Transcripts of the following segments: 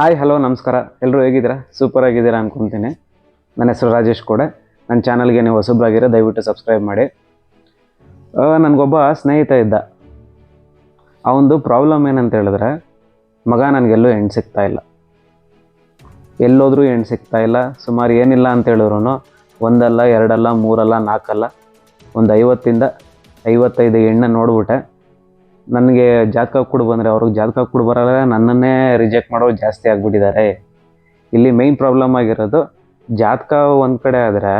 Hi hello ನಮಸ್ಕಾರ. ಎಲ್ಲರೂ ಹೇಗಿದ್ದೀರಾ? ಸೂಪರ್ ಆಗಿದ್ದೀರಾ ಅನ್ಕೊಂತೀನಿ. ನನ್ನ ಹೆಸರು ರಾಜೇಶ್ ಕೋಡೆ. ನನ್ನ ಚಾನಲ್ಗೆ ನೀವು ಹೊಸಬ್ರಾಗಿರೋ ದಯವಿಟ್ಟು ಸಬ್ಸ್ಕ್ರೈಬ್ ಮಾಡಿ. ನನಗೊಬ್ಬ ಸ್ನೇಹಿತ ಇದ್ದ. ಅವನದು ಪ್ರಾಬ್ಲಮ್ ಏನಂತ ಹೇಳಿದ್ರೆ, ಮಗ ನನಗೆಲ್ಲೂ ಹೆಣ್ಣು ಸಿಗ್ತಾ ಇಲ್ಲ. ಎಲ್ಲೋದ್ರೂ ಹೆಣ್ಣು ಸಿಗ್ತಾ ಇಲ್ಲ. ಸುಮಾರು ಏನಿಲ್ಲ ಅಂತ ಹೇಳಿದ್ರು ಒಂದಲ್ಲ, ಎರಡಲ್ಲ, ಮೂರಲ್ಲ ನಾಲ್ಕಲ್ಲ ಒಂದು ಐವತ್ತಿಂದ ಐವತ್ತೈದು ಹೆಣ್ಣನ್ನು ನೋಡ್ಬಿಟ್ಟೆ. ನನಗೆ ಜಾತಕ ಕೂಡ ಬಂದರೆ ಅವ್ರಿಗೆ ಜಾತಕ ಕೂಡ ಬರಲ್ಲ, ನನ್ನನ್ನೇ ರಿಜೆಕ್ಟ್ ಮಾಡೋರು ಜಾಸ್ತಿ ಆಗಿಬಿಟ್ಟಿದ್ದಾರೆ. ಇಲ್ಲಿ ಮೈನ್ ಪ್ರಾಬ್ಲಮ್ ಆಗಿರೋದು, ಜಾತಕ ಒಂದು ಕಡೆ ಆದರೆ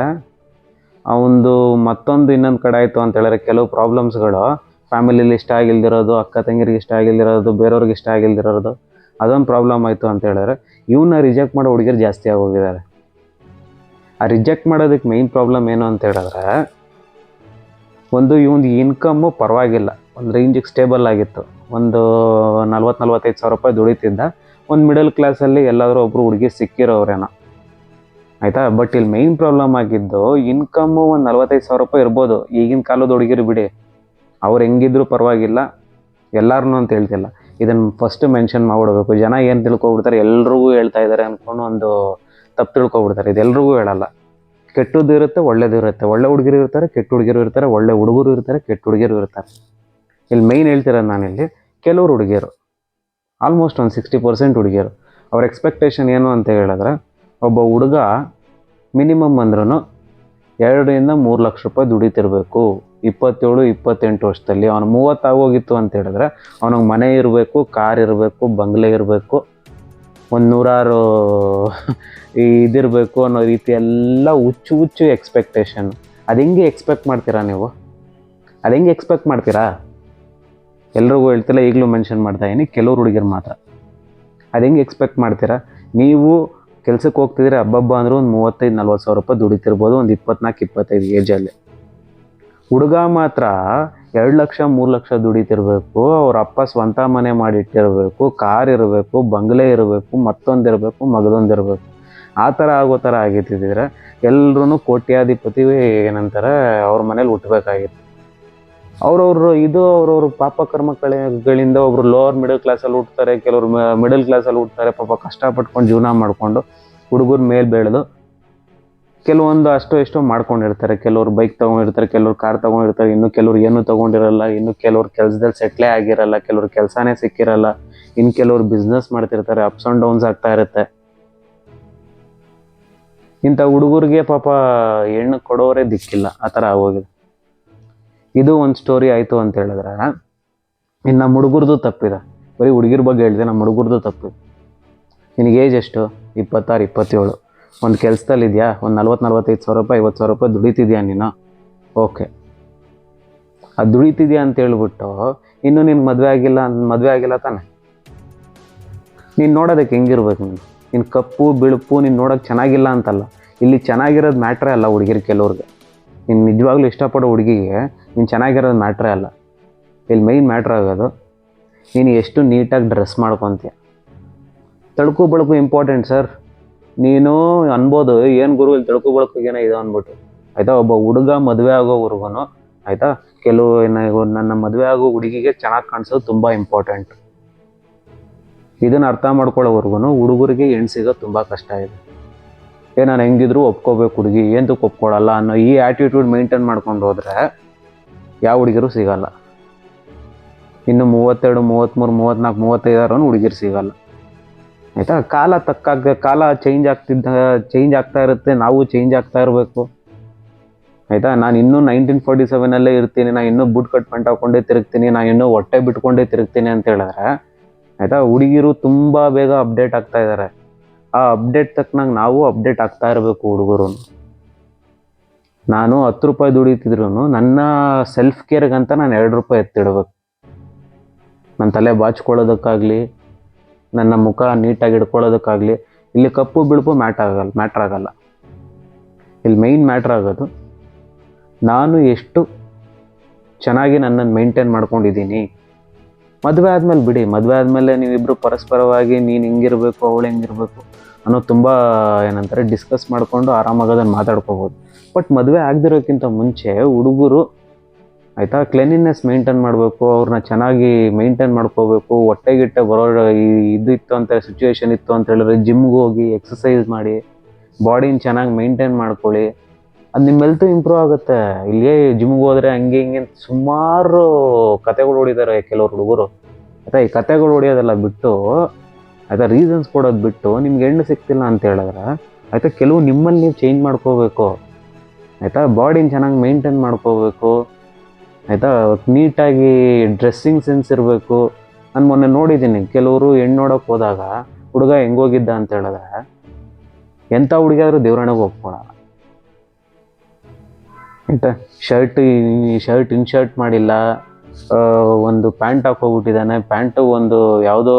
ಅವನದು ಮತ್ತೊಂದು ಇನ್ನೊಂದು ಕಡೆ ಆಯಿತು ಅಂತ ಹೇಳಿದ್ರೆ ಕೆಲವು ಪ್ರಾಬ್ಲಮ್ಸ್ಗಳು ಫ್ಯಾಮಿಲಿಲಿ ಇಷ್ಟ ಆಗಿಲ್ದಿರೋದು, ಅಕ್ಕ ತಂಗಿರಿಗೆ ಇಷ್ಟ ಆಗಿಲ್ದಿರೋದು, ಬೇರೆಯವ್ರಿಗೆ ಇಷ್ಟ ಆಗಿಲ್ದಿರೋದು, ಅದೊಂದು ಪ್ರಾಬ್ಲಮ್ ಆಯಿತು ಅಂತ ಹೇಳಿದ್ರೆ ಇವನ್ನ ರಿಜೆಕ್ಟ್ ಮಾಡೋ ಹುಡುಗಿರು ಜಾಸ್ತಿ ಆಗೋಗಿದ್ದಾರೆ. ಆ ರಿಜೆಕ್ಟ್ ಮಾಡೋದಕ್ಕೆ ಮೈನ್ ಪ್ರಾಬ್ಲಮ್ ಏನು ಅಂತ ಹೇಳಿದ್ರೆ ಒಂದು ಇವನ್ ಇನ್ಕಮ್ಮು ಪರವಾಗಿಲ್ಲ. ಒಂದು ರೇಂಜಿಗೆ ಸ್ಟೇಬಲ್ ಆಗಿತ್ತು. ಒಂದು ನಲ್ವತ್ತು ನಲ್ವತ್ತೈದು ಸಾವಿರ ರೂಪಾಯಿ ದುಡಿತಿದ್ದ. ಒಂದು ಮಿಡಲ್ ಕ್ಲಾಸಲ್ಲಿ ಎಲ್ಲಾದರೂ ಒಬ್ರು ಹುಡುಗಿ ಸಿಕ್ಕಿರೋರೇನೋ. ಆಯಿತಾ? ಬಟ್ ಇಲ್ಲಿ ಮೈನ್ ಪ್ರಾಬ್ಲಮ್ ಆಗಿದ್ದು ಇನ್ಕಮ್ಮು ಒಂದು ನಲ್ವತ್ತೈದು ಸಾವಿರ ರೂಪಾಯಿ ಇರ್ಬೋದು. ಈಗಿನ ಕಾಲದ ಹುಡುಗಿರು ಬಿಡಿ. ಅವ್ರು ಹೆಂಗಿದ್ರು ಪರವಾಗಿಲ್ಲ. ಎಲ್ಲಾರನು ಅಂತ ಹೇಳ್ತಿಲ್ಲ. ಇದನ್ನು ಫಸ್ಟ್ ಮೆನ್ಷನ್ ಮಾಡಿಬಿಡ್ಬೇಕು. ಜನ ಏನು ತಿಳ್ಕೊಬಿಡ್ತಾರೆ? ಎಲ್ರಿಗೂ ಹೇಳ್ತಾ ಇದ್ದಾರೆ ಅಂದ್ಕೊಂಡು ಒಂದು ತಪ್ಪು ತಿಳ್ಕೊಬಿಡ್ತಾರೆ. ಇದು ಎಲ್ರಿಗೂ ಹೇಳಲ್ಲ. ಕೆಟ್ಟದ್ದು ಇರುತ್ತೆ, ಒಳ್ಳೇದು ಇರುತ್ತೆ. ಒಳ್ಳೆ ಹುಡುಗರು ಇರ್ತಾರೆ, ಕೆಟ್ಟ ಹುಡುಗಿರು ಇರ್ತಾರೆ, ಒಳ್ಳೆ ಹುಡುಗರು ಇರ್ತಾರೆ, ಕೆಟ್ಟ ಹುಡುಗಿರು ಇರ್ತಾರೆ. ಇಲ್ಲಿ ಮೈನ್ ಹೇಳ್ತಿರೋದು ನಾನಿಲ್ಲಿ, ಕೆಲವರು ಹುಡುಗಿಯರು ಆಲ್ಮೋಸ್ಟ್ ಒಂದು ಸಿಕ್ಸ್ಟಿ ಪರ್ಸೆಂಟ್ ಹುಡುಗಿಯರು. ಅವ್ರ ಎಕ್ಸ್ಪೆಕ್ಟೇಷನ್ ಏನು ಅಂತ ಹೇಳಿದ್ರೆ, ಒಬ್ಬ ಹುಡುಗ ಮಿನಿಮಮ್ ಅಂದ್ರೂ ಎರಡರಿಂದ ಮೂರು ಲಕ್ಷ ರೂಪಾಯಿ ದುಡಿತಿರಬೇಕು. ಇಪ್ಪತ್ತೇಳು, ಇಪ್ಪತ್ತೆಂಟು ವರ್ಷದಲ್ಲಿ. ಅವನು ಮೂವತ್ತಾಗೋಗಿತ್ತು ಅಂತ ಹೇಳಿದ್ರೆ, ಅವನಿಗೆ ಮನೆ ಇರಬೇಕು, ಕಾರ್ ಇರಬೇಕು, ಬಂಗ್ಲೆ ಇರಬೇಕು. ಒಂದು ನೂರಾರು ಇದಿರಬೇಕು ಅನ್ನೋ ರೀತಿ ಎಲ್ಲ ಹುಚ್ಚು ಹುಚ್ಚು ಎಕ್ಸ್ಪೆಕ್ಟೇಷನ್ ಅದು ಹೆಂಗೆ ಎಕ್ಸ್ಪೆಕ್ಟ್ ಮಾಡ್ತೀರಾ ನೀವು? ಅದು ಹೆಂಗೆ ಎಕ್ಸ್ಪೆಕ್ಟ್ ಮಾಡ್ತೀರಾ? ಎಲ್ರಿಗೂ ಹೇಳ್ತಿಲ್ಲ, ಈಗಲೂ ಮೆನ್ಷನ್ ಮಾಡ್ತಾ ಇದ್ದೀನಿ ಕೆಲವ್ರು ಹುಡುಗಿರು ಮಾತ್ರ. ಅದು ಹೆಂಗೆ ಎಕ್ಸ್ಪೆಕ್ಟ್ ಮಾಡ್ತೀರಾ? ನೀವು ಕೆಲಸಕ್ಕೆ ಹೋಗ್ತಿದ್ರೆ ಹಬ್ಬಬ್ಬ ಅಂದ್ರೆ ಒಂದು ಮೂವತ್ತೈದು ನಲ್ವತ್ತು ಸಾವಿರ ರೂಪಾಯಿ ದುಡಿತಿರ್ಬೋದು, ಒಂದು ಇಪ್ಪತ್ನಾಲ್ಕು ಇಪ್ಪತ್ತೈದು ಏಜಲ್ಲಿ ಹುಡುಗ ಮಾತ್ರ ಎರಡು ಲಕ್ಷ, ಮೂರು ಲಕ್ಷ ದುಡಿತಿರ್ಬೇಕು ಅವ್ರ ಅಪ್ಪ ಸ್ವಂತ ಮನೆ ಮಾಡಿಟ್ಟಿರಬೇಕು, ಕಾರ್ ಇರಬೇಕು, ಬಂಗ್ಲೆ ಇರಬೇಕು ಮತ್ತೊಂದು ಇರಬೇಕು ಮಗದೊಂದು ಇರಬೇಕು ಆ ಥರ ಆಗೋ ಥರ ಆಗಿತ್ತಿದ್ರೆ ಎಲ್ರೂ ಕೋಟ್ಯಾಧಿಪತಿ ಏನಂತಾರೆ, ಅವ್ರ ಮನೇಲಿ ಹುಟ್ಟಬೇಕಾಗಿತ್ತು ಅವ್ರವ್ರ ಇದು, ಅವ್ರವ್ರ ಪಾಪ ಕರ್ಮಗಳಿಂದ ಒಬ್ರು ಲೋವರ್ ಮಿಡಲ್ ಕ್ಲಾಸಲ್ಲಿ ಹುಟ್ತಾರೆ, ಕೆಲವರು ಮಿಡಲ್ ಕ್ಲಾಸಲ್ಲಿ ಹುಟ್ತಾರೆ, ಪಾಪ ಕಷ್ಟಪಟ್ಕೊಂಡು ಜೀವನ ಮಾಡಿಕೊಂಡು ಹುಡುಗರ ಮೇಲೆ ಬೆಳೆದು ಕೆಲವೊಂದು ಅಷ್ಟೋ ಎಷ್ಟೋ ಮಾಡ್ಕೊಂಡಿರ್ತಾರೆ. ಕೆಲವ್ರು ಬೈಕ್ ತಗೊಂಡಿರ್ತಾರೆ, ಕೆಲವ್ರು ಕಾರ್ ತಗೊಂಡಿರ್ತಾರೆ. ಇನ್ನು ಕೆಲವ್ರು ಏನು ತೊಗೊಂಡಿರಲ್ಲ, ಇನ್ನು ಕೆಲವ್ರು ಕೆಲಸದಲ್ಲಿ ಸೆಟ್ಲೇ ಆಗಿರಲ್ಲ, ಕೆಲವ್ರು ಕೆಲಸನೇ ಸಿಕ್ಕಿರಲ್ಲ. ಇನ್ನು ಕೆಲವ್ರು ಬಿಸ್ನೆಸ್ ಮಾಡ್ತಿರ್ತಾರೆ ಅಪ್ಸ್ ಆ್ಯಂಡ್ ಡೌನ್ಸ್ ಆಗ್ತಾ ಇರುತ್ತೆ. ಇಂಥ ಹುಡುಗರಿಗೆ ಪಾಪ ಹೆಣ್ಣು ಕೊಡೋರೇ ದಿಕ್ಕಿಲ್ಲ. ಆ ಥರ ಆಗೋಗಿದೆ. ಇದು ಒಂದು ಸ್ಟೋರಿ ಆಯಿತು ಅಂತ ಹೇಳಿದ್ರೆ, ಇನ್ನು ನಮ್ಮ ಹುಡುಗರದು ತಪ್ಪಿದೆ. ಬರೀ ಹುಡುಗಿರ ಬಗ್ಗೆ ಹೇಳಿದೆ, ನಮ್ಮ ಹುಡುಗರದು ತಪ್ಪಿದೆ. ನಿನಗೆ ಏಜ್ ಎಷ್ಟು? ಇಪ್ಪತ್ತಾರು, ಇಪ್ಪತ್ತೇಳು. ಒಂದು ಕೆಲಸದಲ್ಲಿ ಇದೆಯಾ? ಒಂದು ನಲ್ವತ್ತು ನಲ್ವತ್ತೈದು ಸಾವಿರ ರೂಪಾಯಿ ಐವತ್ತು ಸಾವಿರ ರೂಪಾಯಿ ದುಡಿತಿದ್ಯಾ ನೀನು? ಓಕೆ ಅದು ದುಡಿತಿದ್ಯಾ ಅಂತ ಹೇಳ್ಬಿಟ್ಟು ಇನ್ನೂ ನಿನ್ಗೆ ಮದುವೆ ಆಗಿಲ್ಲ ಮದುವೆ ಆಗಿಲ್ಲ ತಾನೆ? ನೀನು ನೋಡೋದಕ್ಕೆ ಹೆಂಗಿರ್ಬೇಕು ನೀನು? ನಿನ್ನ ಕಪ್ಪು, ಬಿಳುಪು ನೀನು ನೋಡೋಕೆ ಚೆನ್ನಾಗಿಲ್ಲ ಅಂತಲ್ಲ. ಇಲ್ಲಿ ಚೆನ್ನಾಗಿರೋದು ಮ್ಯಾಟ್ರೇ ಅಲ್ಲ ಹುಡುಗಿರು ಕೆಲವ್ರಿಗೆ. ನೀನು ನಿಜವಾಗ್ಲೂ ಇಷ್ಟಪಡೋ ಹುಡುಗಿಗೆ ನೀನು ಚೆನ್ನಾಗಿರೋದು ಮ್ಯಾಟ್ರೇ ಅಲ್ಲ. ಇಲ್ಲಿ ಮೈನ್ ಮ್ಯಾಟ್ರ್ ಆಗೋದು, ನೀನು ಎಷ್ಟು ನೀಟಾಗಿ ಡ್ರೆಸ್ ಮಾಡ್ಕೊತೀಯ? ತಳ್ಕು ಬಳಕು ಇಂಪಾರ್ಟೆಂಟ್ ಸರ್ ನೀನು ಅನ್ಬೋದು, ಏನು ಗುರು ಇಲ್ಲಿ ತಿಳ್ಕೊಬಳಕ್ ಇದು ಅಂದ್ಬಿಟ್ಟು. ಆಯಿತಾ, ಒಬ್ಬ ಹುಡುಗ ಮದುವೆ ಆಗೋವರೆಗೂ ಆಯಿತಾ, ಕೆಲವು ನನ್ನ ಮದುವೆ ಆಗೋ ಹುಡುಗಿಗೆ ಚೆನ್ನಾಗಿ ಕಾಣಿಸೋದು ತುಂಬ ಇಂಪಾರ್ಟೆಂಟ್ ಇದನ್ನು ಅರ್ಥ ಮಾಡ್ಕೊಳ್ಳೋವರೆಗೂ ಹುಡುಗರಿಗೆ ಹೆಣ್ಣು ಸಿಗೋದು ತುಂಬ ಕಷ್ಟ ಇದೆ. ಏ, ನಾನು ಹೆಂಗಿದ್ರು ಒಪ್ಕೋಬೇಕು ಹುಡುಗಿ ಏನಕ್ಕೆ ಒಪ್ಕೊಳ್ಳಲ್ಲ ಅನ್ನೋ ಈ ಆ್ಯಟಿಟ್ಯೂಡ್ ಮೇಂಟೈನ್ ಮಾಡ್ಕೊಂಡು ಹೋದರೆ ಯಾವ ಹುಡುಗಿರು ಸಿಗಲ್ಲ. ಇನ್ನು ಮೂವತ್ತೆರಡು ಮೂವತ್ತ್ಮೂರು ಮೂವತ್ತ್ನಾಲ್ಕು ಮೂವತ್ತೈದಾರು ಹುಡುಗಿರು ಸಿಗಲ್ಲ. ಆಯಿತಾ? ಕಾಲ ತಕ್ಕಾಗ ಕಾಲ ಚೇಂಜ್ ಆಗ್ತಿದ್ದ ಚೇಂಜ್ ಆಗ್ತಾ ಇರುತ್ತೆ, ನಾವು ಚೇಂಜ್ ಆಗ್ತಾ ಇರಬೇಕು. ಆಯಿತಾ? ನಾನು ಇನ್ನೂ ನೈನ್ಟೀನ್ ಫಾರ್ಟಿ ಸೆವೆನಲ್ಲೇ ಇರ್ತೀನಿ, ನಾನು ಇನ್ನೂ ಬುಟ್ ಕಟ್ ಪಂಟ್ ಹಾಕ್ಕೊಂಡೇ ತಿರುಗ್ತೀನಿ, ನಾನು ಇನ್ನೂ ಹೊಟ್ಟೆ ಬಿಟ್ಕೊಂಡೇ ತಿರುಗ್ತೀನಿ ಅಂತ ಹೇಳಿದ್ರೆ, ಆಯಿತಾ? ಹುಡುಗಿರು ತುಂಬ ಬೇಗ ಅಪ್ಡೇಟ್ ಆಗ್ತಾ ಇದ್ದಾರೆ ಆ ಅಪ್ಡೇಟ್ ತಕ್ಕನಾಗ ನಾವು ಅಪ್ಡೇಟ್ ಆಗ್ತಾ ಇರಬೇಕು ಹುಡುಗರು. ನಾನು ಹತ್ತು ರೂಪಾಯಿ ದುಡಿತಿದ್ರು ನನ್ನ ಸೆಲ್ಫ್ ಕೇರ್ಗಂತ ನಾನು ಎರಡು ರೂಪಾಯಿ ಎತ್ತಿಡ್ಬೇಕು. ನನ್ನ ತಲೆ ಬಾಚ್ಕೊಳ್ಳೋದಕ್ಕಾಗಲಿ ನನ್ನ ಮುಖ ನೀಟಾಗಿ ಇಟ್ಕೊಳ್ಳೋದಕ್ಕಾಗಲಿ ಇಲ್ಲಿ ಕಪ್ಪು ಬಿಳುಪು ಮ್ಯಾಟ್ ಆಗಲ್ಲ, ಮ್ಯಾಟ್ರ್ ಆಗಲ್ಲ. ಇಲ್ಲಿ ಮೈನ್ ಮ್ಯಾಟ್ರ್ ಆಗೋದು, ನಾನು ಎಷ್ಟು ಚೆನ್ನಾಗಿ ನನ್ನನ್ನು ಮೇಂಟೈನ್ ಮಾಡ್ಕೊಂಡಿದ್ದೀನಿ. ಮದುವೆ ಆದಮೇಲೆ ಬಿಡಿ, ಮದುವೆ ಆದಮೇಲೆ ನೀವಿಬ್ಬರು ಪರಸ್ಪರವಾಗಿ ನೀನು ಹಿಂಗಿರಬೇಕು, ಅವಳು ಹೆಂಗಿರಬೇಕು ಅನ್ನೋದು ತುಂಬ, ಏನಂತಾರೆ ಡಿಸ್ಕಸ್ ಮಾಡಿಕೊಂಡು ಆರಾಮಾಗೋದನ್ನು ಮಾತಾಡ್ಕೋಬೋದು. ಬಟ್ ಮದುವೆ ಆಗದಿರೋಕ್ಕಿಂತ ಮುಂಚೆ ಹುಡುಗರು ಆಯಿತಾ? ಕ್ಲೀನಿನೆಸ್ ಮೇಂಟೈನ್ ಮಾಡಬೇಕು ಅವ್ರನ್ನ ಚೆನ್ನಾಗಿ ಮೇಂಟೈನ್ ಮಾಡ್ಕೋಬೇಕು, ಹೊಟ್ಟೆ ಗಿಟ್ಟೆ ಬರೋ ಈ ಇದು ಇತ್ತು ಅಂತ ಸಿಚುವೇಶನ್ ಇತ್ತು ಅಂತ ಹೇಳಿದ್ರೆ ಜಿಮ್ಗೆ ಹೋಗಿ ಎಕ್ಸಸೈಸ್ ಮಾಡಿ ಬಾಡಿನ ಚೆನ್ನಾಗಿ ಮೇಂಟೈನ್ ಮಾಡ್ಕೊಳ್ಳಿ. ಅದು ನಿಮ್ಮ ಹೆಲ್ತ್ ಇಂಪ್ರೂವ್ ಆಗುತ್ತೆ. ಇಲ್ಲೇ ಜಿಮ್ಗೆ ಹೋದ್ರೆ ಹಂಗೆ ಹಿಂಗೆ ಸುಮಾರು ಕತೆಗಳು ಹೊಡಿತಾರೆ ಕೆಲವರು ಹುಡುಗರು. ಆಯ್ತಾ? ಈ ಕತೆಗಳು ಹೊಡಿಯೋದೆಲ್ಲ ಬಿಟ್ಟು, ಆಯ್ತಾ? ರೀಸನ್ಸ್ ಕೊಡೋದು ಬಿಟ್ಟು ನಿಮ್ಗೆ ಹೆಣ್ಣು ಸಿಗ್ತಿಲ್ಲ ಅಂತ ಹೇಳಿದ್ರೆ, ಆಯಿತಾ? ಕೆಲವು ನಿಮ್ಮಲ್ಲಿ ನೀವು ಚೇಂಜ್ ಮಾಡ್ಕೋಬೇಕು. ಆಯಿತಾ? ಬಾಡಿನ ಚೆನ್ನಾಗಿ ಮೇಂಟೈನ್ ಮಾಡ್ಕೋಬೇಕು. ಆಯಿತಾ? ನೀಟಾಗಿ ಡ್ರೆಸ್ಸಿಂಗ್ ಸೆನ್ಸ್ ಇರಬೇಕು. ನಾನು ಮೊನ್ನೆ ನೋಡಿದ್ದೀನಿ ಕೆಲವರು ಹೆಣ್ಣು ನೋಡೋಕೆ ಹೋದಾಗ, ಹುಡುಗ ಹೆಂಗೋಗಿದ್ದ ಅಂತ ಹೇಳಿದ್ರೆ ಎಂಥ ಹುಡುಗಿ ಆದರೂ ದೇವ್ರಣೆಗೆ ಒಪ್ಕೊಳಲ್ಲ ಆಯಿತಾ? ಶರ್ಟ್ ಶರ್ಟ್ ಇನ್ ಶರ್ಟ್ ಮಾಡಿಲ್ಲ ಒಂದು ಪ್ಯಾಂಟ್ ಹಾಕೋಗ್ಬಿಟ್ಟಿದ್ದಾನೆ ಪ್ಯಾಂಟು ಒಂದು ಯಾವುದೋ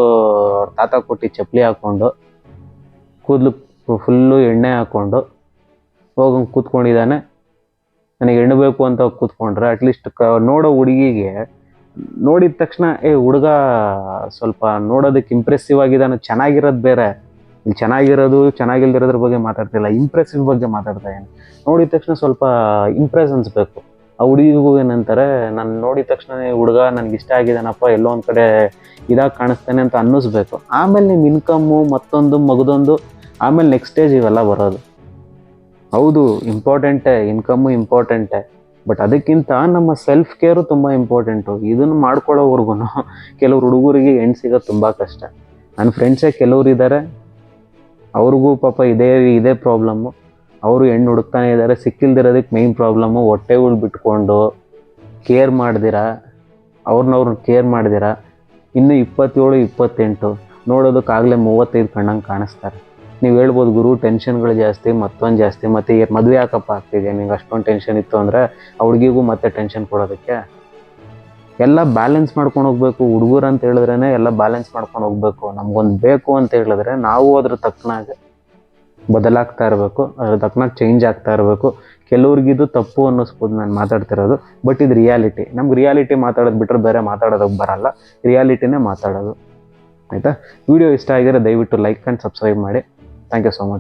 ಅವ್ರ ತಾತ ಕೊಟ್ಟು ಚಪ್ಪಲಿ ಹಾಕ್ಕೊಂಡು, ಕೂದಲು ಫುಲ್ಲು ಎಣ್ಣೆ ಹಾಕ್ಕೊಂಡು ಹೋಗಂಗೆ ಕೂತ್ಕೊಂಡಿದ್ದಾನೆ. ನನಗೆ ಹೆಣ್ಣು ಬೇಕು ಅಂತ ಕೂತ್ಕೊಂಡ್ರೆ ಅಟ್ಲೀಸ್ಟ್ ಕ ನೋಡೋ ಹುಡುಗಿಗೆ ನೋಡಿದ ತಕ್ಷಣ, ಏ, ಹುಡುಗ ಸ್ವಲ್ಪ ನೋಡೋದಕ್ಕೆ ಇಂಪ್ರೆಸಿವ್ ಆಗಿದ್ದಾನೆ ಚೆನ್ನಾಗಿರೋದು ಬೇರೆ. ಇಲ್ಲಿ ಚೆನ್ನಾಗಿರೋದು, ಚೆನ್ನಾಗಿಲ್ದಿರೋದ್ರ ಬಗ್ಗೆ ಮಾತಾಡ್ತಿಲ್ಲ ಇಂಪ್ರೆಸಿವ್ ಬಗ್ಗೆ ಮಾತಾಡ್ತಾ ಇದ್ದಾನೆ. ನೋಡಿದ ತಕ್ಷಣ ಸ್ವಲ್ಪ ಇಂಪ್ರೆಸ್ ಅನ್ಸ್ಬೇಕು. ಆ ಹುಡುಗಿಗೂ ಏನಂತಾರೆ, ನಾನು ನೋಡಿದ ತಕ್ಷಣ ಹುಡುಗ ನನಗೆ ಇಷ್ಟ ಆಗಿದ್ದಾನಪ್ಪ, ಎಲ್ಲೋ ಒಂದು ಕಡೆ ಇದಾಗಿ ಕಾಣಿಸ್ತಾನೆ ಅಂತ ಅನ್ನಿಸ್ಬೇಕು. ಆಮೇಲೆ ನಿಮ್ಮ ಇನ್ಕಮ್ಮು ಮತ್ತೊಂದು, ಮಗದೊಂದು, ಆಮೇಲೆ ನೆಕ್ಸ್ಟ್ ಸ್ಟೇಜ್ ಇವೆಲ್ಲ ಬರೋದು. ಹೌದು ಇಂಪಾರ್ಟೆಂಟೇ ಇನ್ಕಮ್ಮು ಇಂಪಾರ್ಟೆಂಟೇ ಬಟ್ ಅದಕ್ಕಿಂತ ನಮ್ಮ ಸೆಲ್ಫ್ ಕೇರು ತುಂಬ ಇಂಪಾರ್ಟೆಂಟು ಇದನ್ನು ಮಾಡ್ಕೊಳ್ಳೋವರೆಗೂ ಕೆಲವ್ರು ಹುಡುಗರಿಗೆ ಹೆಣ್ಣು ಸಿಗೋದು ತುಂಬ ಕಷ್ಟ. ನನ್ನ ಫ್ರೆಂಡ್ಸೇ ಕೆಲವ್ರು ಇದ್ದಾರೆ ಅವ್ರಿಗೂ ಪಾಪ ಇದೇ ಇದೇ ಪ್ರಾಬ್ಲಮ್ಮು ಅವರು ಹೆಣ್ಣು ಹುಡುಕ್ತಾನೆ ಇದ್ದಾರೆ ಸಿಕ್ಕಿಲ್ದಿರೋದಕ್ಕೆ ಮೈನ್ ಪ್ರಾಬ್ಲಮ್ಮು ಹೊಟ್ಟೆಗಳು ಬಿಟ್ಕೊಂಡು ಕೇರ್ ಮಾಡ್ದಿರ ಅವ್ರನ್ನವ್ರನ್ನ ಕೇರ್ ಮಾಡ್ದಿರ. ಇನ್ನು ಇಪ್ಪತ್ತೇಳು, ಇಪ್ಪತ್ತೆಂಟು ನೋಡೋದಕ್ಕಾಗಲೇ ಮೂವತ್ತೈದು ಕಣ್ಣಂಗೆ ಕಾಣಿಸ್ತಾರೆ. ನೀವು ಹೇಳ್ಬೋದು ಗುರು ಟೆನ್ಷನ್ಗಳು ಜಾಸ್ತಿ, ಮತ್ತೊಂದು ಜಾಸ್ತಿ, ಮತ್ತು ಮದುವೆ ಯಾಕಪ್ಪ ಆಗ್ತಿದೆ? ನಿಂಗೆ ಅಷ್ಟೊಂದು ಟೆನ್ಷನ್ ಇತ್ತು ಅಂದರೆ ಆ ಹುಡುಗಿಗೂ ಮತ್ತೆ ಟೆನ್ಷನ್ ಕೊಡೋದಕ್ಕೆ? ಎಲ್ಲ ಬ್ಯಾಲೆನ್ಸ್ ಮಾಡ್ಕೊಂಡು ಹೋಗ್ಬೇಕು. ಹುಡುಗರು ಅಂತ ಹೇಳಿದ್ರೇ ಎಲ್ಲ ಬ್ಯಾಲೆನ್ಸ್ ಮಾಡ್ಕೊಂಡು ಹೋಗ್ಬೇಕು. ನಮ್ಗೊಂದು ಬೇಕು ಅಂತ ಹೇಳಿದ್ರೆ ನಾವು ಅದ್ರ ತಕ್ಕನಾಗ ಬದಲಾಗ್ತಾ ಇರಬೇಕು, ಅದ್ರ ತಕ್ಕನಾಗ ಚೇಂಜ್ ಆಗ್ತಾ ಇರಬೇಕು. ಕೆಲವ್ರಿಗಿದು ತಪ್ಪು ಅನ್ನಿಸ್ಬೋದು ನಾನು ಮಾತಾಡ್ತಿರೋದು ಬಟ್ ಇದು ರಿಯಾಲಿಟಿ ನಮ್ಗೆ ರಿಯಾಲಿಟಿ ಮಾತಾಡೋದು ಬಿಟ್ಟರೆ ಬೇರೆ ಮಾತಾಡೋದಕ್ಕೆ ಬರಲ್ಲ. ರಿಯಾಲಿಟಿನೇ ಮಾತಾಡೋದು. ಆಯಿತಾ? ವಿಡಿಯೋ ಇಷ್ಟ ಆಗಿದ್ರೆ ದಯವಿಟ್ಟು ಲೈಕ್ ಆ್ಯಂಡ್ ಸಬ್ಸ್ಕ್ರೈಬ್ ಮಾಡಿ. Thank you so much